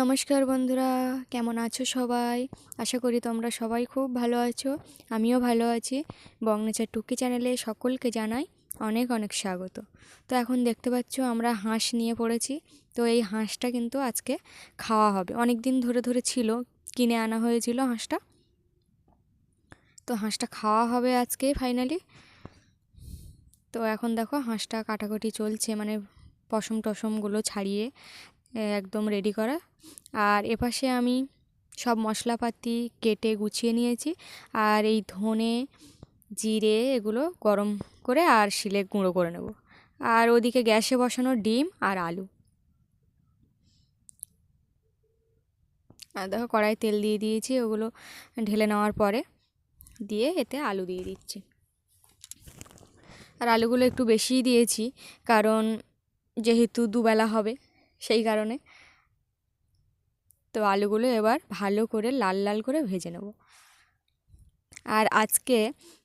নমস্কার বন্ধুরা, কেমন আছো সবাই? আশা করি তোমরা সবাই খুব ভালো আছো, আমিও ভালো আছি। বংনেচার টুকি চ্যানেলে সকলকে জানাই অনেক অনেক স্বাগত। তো এখন দেখতে পাচ্ছ আমরা হাঁস নিয়ে পড়েছি, তো এই হাঁসটা কিন্তু আজকে খাওয়া হবে। অনেক দিন ধরে ধরে ছিল, কিনে আনা হয়েছিল হাঁসটা। তো হাঁসটা খাওয়া হবে আজকে ফাইনালি। তো এখন দেখো হাঁসটা কাটাকুটি চলছে মানে পশম টসমগুলো ছাড়িয়ে একদম রেডি করা। আর এপাশে আমি সব মশলাপাতি কেটে গুছিয়ে নিয়েছি। আর এই ধনে, জিরে এগুলো গরম করে আর শিলে গুঁড়ো করে নেব। আর ওদিকে গ্যাসে বসানো ডিম আর আলু। আর দেখো কড়াই তেল দিয়ে দিয়েছি, ওগুলো ঢেলে নেওয়ার পরে দিয়ে এতে আলু দিয়ে দিচ্ছি। আর আলুগুলো একটু বেশিই দিয়েছি, কারণ যেহেতু দুবেলা হবে সেই কারণে। তো আলুগুলো এবার ভালো করে লাল লাল করে ভেজে নেব। আর আজকে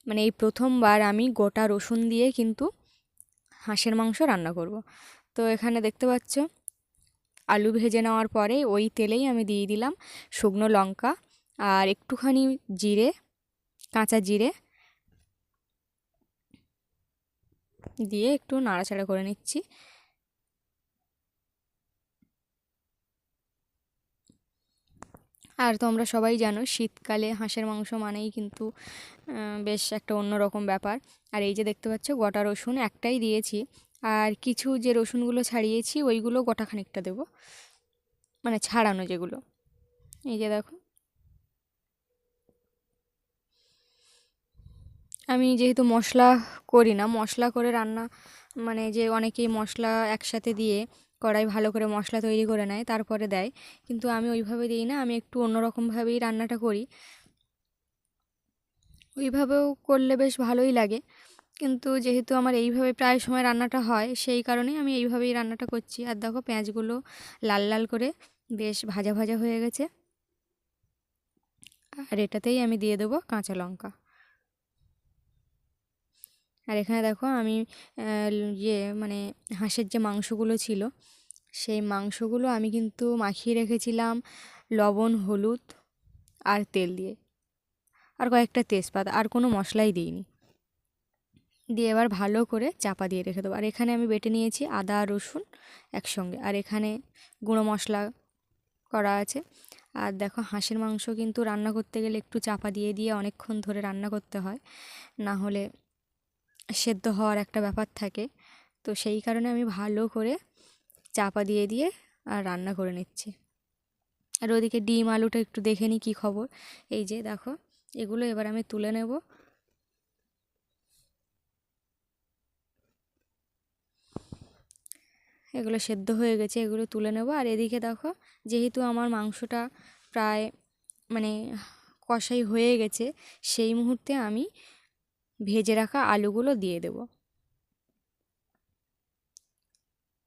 মানে এই প্রথমবার আমি গোটা রসুন দিয়ে কিন্তু হাঁসের মাংস রান্না করব। তো এখানে দেখতে পাচ্ছ, আলু ভেজে নেওয়ার পরে ওই তেলেই আমি দিয়ে দিলাম শুকনো লঙ্কা আর একটুখানি জিরে, কাঁচা জিরে দিয়ে একটু নাড়াচাড়া করে নিচ্ছি। আর তোমরা সবাই জানো, শীতকালে হাঁসের মাংস মানেই কিন্তু বেশ একটা অন্যরকম ব্যাপার। আর এই যে দেখতে পাচ্ছ, গোটা রসুন একটাই দিয়েছি। আর কিছু যে রসুনগুলো ছাড়িয়েছি, ওইগুলো গোটা খানিকটা দেবো। মানে ছাড়ানো যেগুলো। এই যে দেখো। আমি যেহেতু মশলা করি না, মশলা করে রান্না মানে যে অনেকেই মশলা একসাথে দিয়ে কড়াই ভালো করে মশলা তৈরি করে নেয়, তারপরে দেয়। কিন্তু আমি ওইভাবে দিই না, আমি একটু অন্যরকমভাবেই রান্নাটা করি। ওইভাবেও করলে বেশ ভালোই লাগে। কিন্তু যেহেতু আমার এইভাবে প্রায় সময় রান্নাটা হয়, সেই কারণেই আমি এইভাবেই রান্নাটা করছি। আর দেখো পেঁয়াজগুলো লাল লাল করে বেশ ভাজা ভাজা হয়ে গেছে। আর এটাতেই আমি দিয়ে দেবো কাঁচা লঙ্কা। আর এখানে দেখো আমি ইয়ে মানে হাঁসের যে মাংসগুলো ছিল, সেই মাংসগুলো আমি কিন্তু মাখিয়ে রেখেছিলাম লবণ, হলুদ আর তেল দিয়ে। আর কয়েকটা তেজপাতা, আর কোনো মশলাই দিইনি। দিয়ে এবার ভালো করে চাপা দিয়ে রেখে দেবো। আর এখানে আমি বেটে নিয়েছি আদা রসুন একসঙ্গে। আর এখানে গুঁড়ো মশলা করা আছে। আর দেখো হাঁসের মাংস কিন্তু রান্না করতে গেলে একটু চাপা দিয়ে দিয়ে অনেকক্ষণ ধরে রান্না করতে হয়। না হলে সেদ্ধ হওয়ার একটা ব্যাপার থাকে। তো সেই কারণে আমি ভালো করে চাপা দিয়ে দিয়ে আর রান্না করে নিচ্ছি। আর ওদিকে ডিম, আলুটা একটু দেখে নিই কী খবর। এই যে দেখো, এগুলো এবার আমি তুলে নেব। এগুলো সেদ্ধ হয়ে গেছে, এগুলো তুলে নেব। আর এদিকে দেখো, যেহেতু আমার মাংসটা প্রায় মানে কষাই হয়ে গেছে, সেই মুহূর্তে আমি ভেজে রাখা আলুগুলো দিয়ে দেব।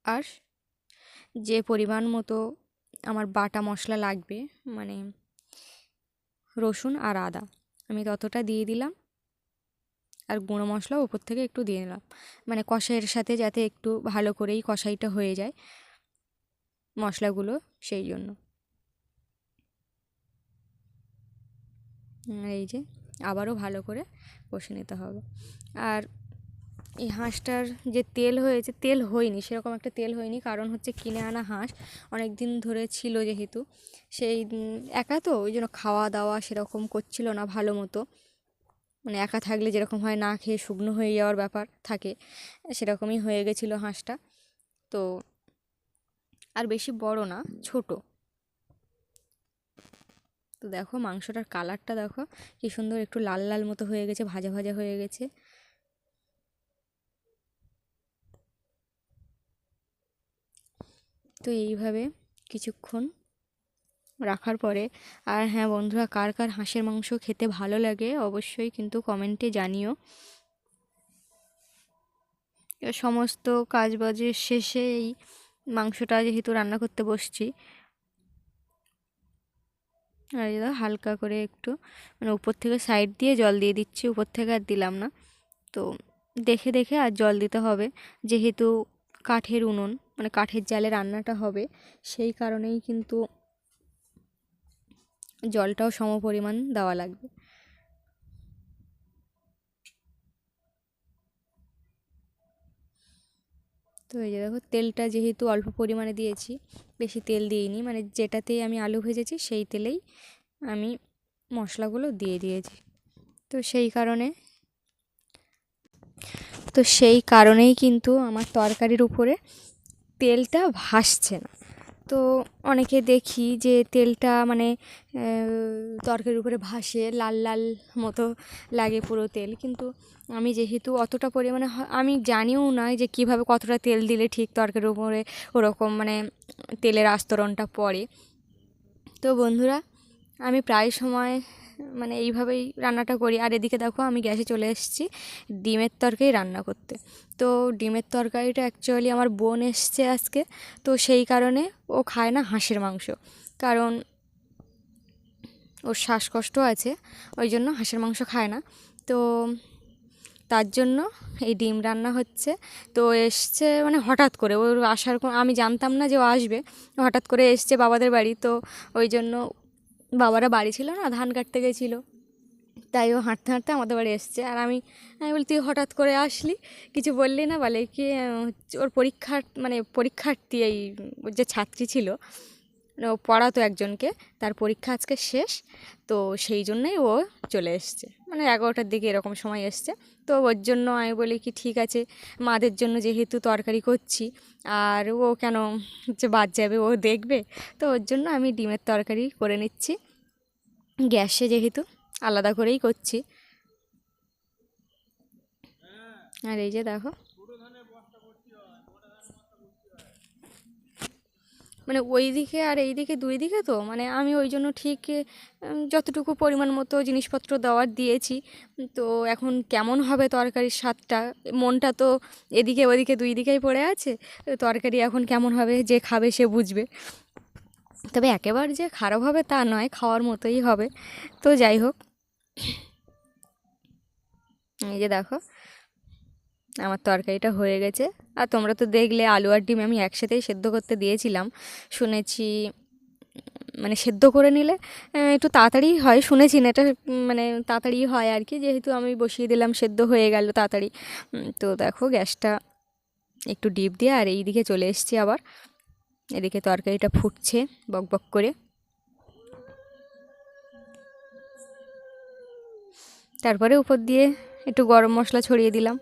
আর যে পরিমাণ মতো আমার বাটা মশলা লাগবে মানে রসুন আর আদা, আমি ততটা দিয়ে দিলাম। আর গুঁড়ো মশলা উপর থেকে একটু দিয়ে নিলাম। মানে কষাইয়ের সাথে যাতে একটু ভালো করেই কষাইটা হয়ে যায় মশলাগুলো সেই জন্য। এই যে আবারও ভালো করে কষে নিতে হবে। আর এই হাঁসটার যে তেল হয়েছে, তেল হয়নি, সেরকম একটা তেল হয়নি, কারণ হচ্ছে কিনে আনা হাঁস অনেক দিন ধরে ছিল যেহেতু। সেই একা তো, ওই জন্য খাওয়া দাওয়া সেরকম করছিল না ভালো মতো। মানে একা থাকলে যেরকম হয়, না খেয়ে শুকনো হয়ে যাওয়ার ব্যাপার থাকে, সেরকমই হয়ে গেছিল হাঁসটা। তো আর বেশি বড় না, ছোট। তো দেখো মাংসটার কালারটা দেখো, কি সুন্দর একটু লাল লাল মতো হয়ে গেছে, ভাজা ভাজা হয়ে গেছে। তো এইভাবে কিছুক্ষণ রাখার পরে, আর হ্যাঁ বন্ধুরা, কার কার হাঁসের মাংস খেতে ভালো লাগে অবশ্যই কিন্তু কমেন্টে জানিও। সমস্ত কাজ বাজের শেষে এই মাংসটা যেহেতু রান্না করতে বসছি আর এই হালকা করে একটু মানে উপর থেকে সাইড দিয়ে জল দিয়ে দিচ্ছি, উপর থেকে আর দিলাম না। তো দেখে দেখে আর জল দিতে হবে, যেহেতু কাঠের উনুন মানে কাঠের জালে রান্নাটা হবে, সেই কারণেই কিন্তু জলটাও সম পরিমাণ দেওয়া লাগবে। তো এই যে দেখো, তেলটা যেহেতু অল্প পরিমাণে দিয়েছি, বেশি তেল দিইনি মানে যেটাতেই আমি আলু ভেজেছি সেই তেলেই আমি মশলাগুলো দিয়ে দিয়েছি। তো সেই কারণে, তো সেই কারণেই কিন্তু আমার তরকারির উপরে তেলটা ভাসছে না। তো অনেকে দেখি যে তেলটা মানে তরকারির উপরে ভাসে, লাল লাল মতো লাগে পুরো তেল। কিন্তু আমি যেহেতু অতটা পরিমাণে আমি জানিও না যে কীভাবে কতটা তেল দিলে ঠিক তরকারির উপরে ওরকম মানে তেলের আস্তরণটা পড়ে। তো বন্ধুরা, আমি প্রায় সময় মানে এইভাবেই রান্নাটা করি। আর এদিকে দেখো আমি গ্যাসে চলে এসেছি ডিমের তরকারি রান্না করতে। তো ডিমের তরকারিটা অ্যাকচুয়ালি আমার বোন এসছে আজকে। তো সেই কারণে ও খায় না হাঁসের মাংস। কারণ ওর শ্বাসকষ্ট আছে, ওই জন্য হাঁসের মাংস খায় না। তো তার জন্য এই ডিম রান্না হচ্ছে। তো এসছে মানে হঠাৎ করে, ওর আসার আমি জানতাম না যে ও আসবে। হঠাৎ করে এসছে বাবাদের বাড়ি। তো ওই জন্য বাবারা বাড়ি ছিল না, ধান কাটতে গেছিল। তাই ও হাঁটতে হাঁটতে আমাদের বাড়ি এসছে। আর আমি আমি বলি, তুই হঠাৎ করে আসলি? কিছু বললি না, বলে কি ওর পরীক্ষার মানে পরীক্ষার্থী এই যে ছাত্রী ছিল পড়াতো একজনকে, তার পরীক্ষা আজকে শেষ, তো সেই জন্যই ও চলে এসছে। মানে এগারোটার দিকে এরকম সময় এসছে। তো ওর জন্য আমি বলি কি, ঠিক আছে, মাদের জন্য যেহেতু তরকারি করছি, আর ও কেন যে বাদ যাবে, ও দেখবে। তো ওর জন্য আমি ডিমের তরকারি করে নিচ্ছি। গ্যাসে যেহেতু আলাদা করেই করছি। আর এই যে দেখো মানে ওই দিকে আর এই দিকে দুই দিকে তো? মানে আমি ওই জন্য ঠিক যতটুকু পরিমাণ মতো জিনিসপত্র দেওয়ার দিয়েছি। তো এখন কেমন হবে তরকারির স্বাদটা? মনটা তো এদিকে ওদিকে দুই দিকেই পড়ে আছে। তরকারি এখন কেমন হবে? যে খাবে সে বুঝবে। তবে একেবারে যে খারাপ হবে তা নয়, খাওয়ার মতোই হবে। তো যাই হোক। এই যে দেখো আমার তরকারিটা হয়ে গেছে। আর তোমরা তো দেখলে আলু আর ডিম আমি একসাথেই সেদ্ধ করতে দিয়েছিলাম। শুনেছি মানে সেদ্ধ করে নিলে একটু তাড়াতাড়ি হয়। শুনেছি না, এটা মানে তাড়াতাড়ি হয় আর কি। যেহেতু আমি বসিয়ে দিলাম, সেদ্ধ হয়ে গেল তাড়াতাড়ি। তো দেখো গ্যাসটা একটু ডিপ দিয়ে, আর এই দিকে চলে এসছি আবার। এদিকে তরকারিটা ফুটছে বক বক করে। তারপরে উপর দিয়ে একটু গরম মশলা ছড়িয়ে দিলাম।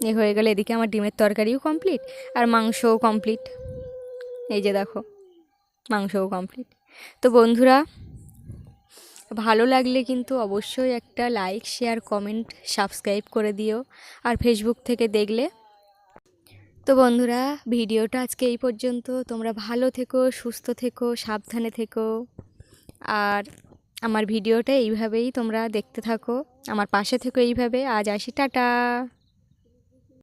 এ হয়ে গেলে এদিকে আমার ডিমের তরকারিও কমপ্লিট আর মাংসও কমপ্লিট এই যে দেখো, মাংসও কমপ্লিট তো বন্ধুরা, ভালো লাগলে কিন্তু অবশ্যই একটা লাইক শেয়ার কমেন্ট সাবস্ক্রাইব করে দিও আর ফেসবুক থেকে দেখলে। তো বন্ধুরা, ভিডিওটা আজকে এই পর্যন্ত। তোমরা ভালো থেকো, সুস্থ থেকো, সাবধানে থেকো। আর আমার ভিডিওটা এইভাবেই তোমরা দেখতে থাকো। আমার পাশে থেকো এইভাবে। আজ আসি, টাটা।